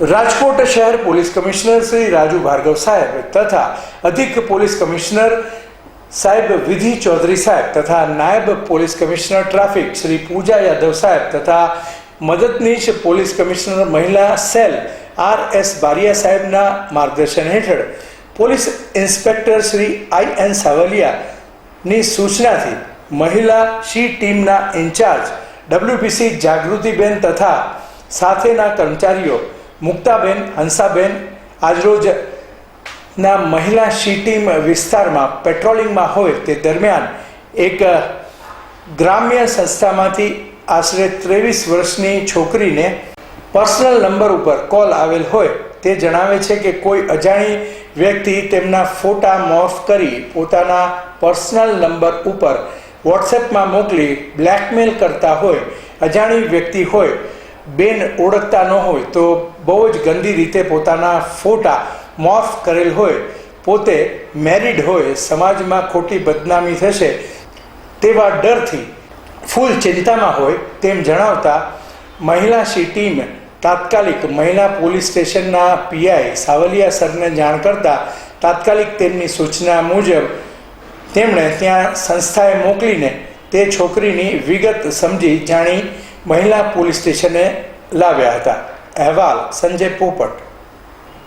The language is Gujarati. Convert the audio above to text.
રાજકોટ શહેર પોલીસ કમિશનર શ્રી રાજુ ભાર્ગવ સાહેબ તથા અધિક પોલીસ કમિશનર સાહેબ વિધિ ચૌધરી સાહેબ તથા નાયબ police commissioner traffic Shri Puja Yadav સાહેબ તથા મદદનીશ પોલીસ કમિશનર મહિલા સેલ આર એસ બારિયા સાહેબના માર્ગદર્શન હેઠળ police inspector Shri I N સાવલિયાની સૂચનાથી મહિલા શી ટીમના ઇન્ચાર્જ ડબ્લ્યુપીસી જાગૃતિબેન તથા સાથેના કર્મચારીઓ મુક્તાબેન, હંસાબેન, આજરોજ ના મહિલા શી ટીમ વિસ્તારમાં પેટ્રોલિંગમાં હોય તે દરમિયાન એક ગ્રામ્ય સંસ્થામાંથી આશરે ત્રેવીસ વર્ષની છોકરીને પર્સનલ નંબર ઉપર કોલ આવેલ હોય તે જણાવે છે કે કોઈ અજાણી વ્યક્તિ તેમના ફોટા મોર્ફ કરી પોતાના પર્સનલ નંબર ઉપર વોટ્સએપમાં મોકલી બ્લેકમેલ કરતા હોય, અજાણી વ્યક્તિ હોય, બેન ઓળખતા ન હોય તો બહુ જ ગંદી રીતે પોતાના ફોટા મોફ કરેલ હોય, પોતે મેરિડ હોય, સમાજમાં ખોટી બદનામી થશે, તેવા ડરથી ફૂલ ચિંતામાં હોય તેમ જણાવતા મહિલા શી ટીમ તાત્કાલિક મહિલા પોલીસ સ્ટેશનના પીઆઈ સાવલિયા સરને જાણ કરતા તાત્કાલિક તેમની સૂચના મુજબ તેમણે ત્યાં સંસ્થાએ મોકલીને તે છોકરીની વિગત સમજી જાણી મહિલા પોલીસ સ્ટેશને લાવ્યા હતા. અહેવાલ સંજય પોપટ